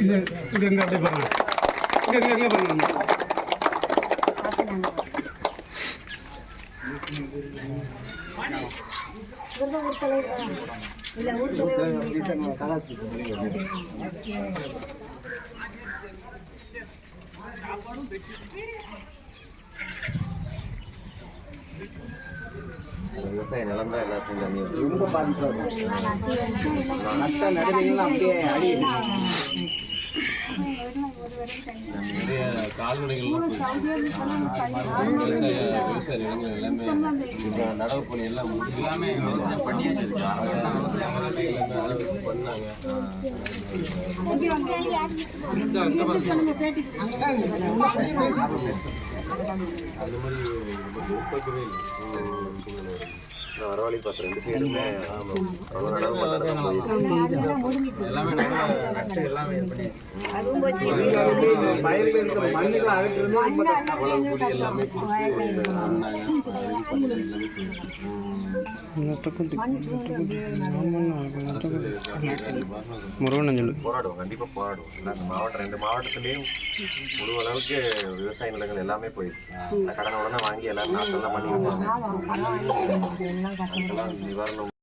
இது இங்கே இங்கே அப்படியே பாருங்க. இங்கே இங்கே இங்கே பாருங்க. விவசாய நிலம் தான் எல்லாத்தையும் தண்ணி ரொம்ப பாதிப்பு மற்ற நடுவீங்களும் அப்படியே அடி நிறைய கால்நடைகள்லாம் விவசாய விவசாய நிலங்கள் எல்லாமே நடவு பணி எல்லாம் எல்லாமே விவசாயம் பண்ணியாச்சு. இருக்கு. எல்லாமே அந்த மாதிரி உற்பத்தியே இல்லை வரவாளி பாசம் ரெண்டு சைடுமே நட்டு எல்லாமே அவ்வளவு கூலி எல்லாமே கொடுத்து முருகன் போராடுவோம் கண்டிப்பா போராடுவோம். இந்த மாவட்டம் ரெண்டு மாவட்டத்திலயும் முழு அளவுக்கு விவசாய நிலங்கள் எல்லாமே போயிடுச்சு. அந்த கடனை உடனே வாங்கி எல்லாரும் நாட்டெல்லாம் பண்ணி விட்டாங்க அதுக்கெல்லாம் நிவாரணம்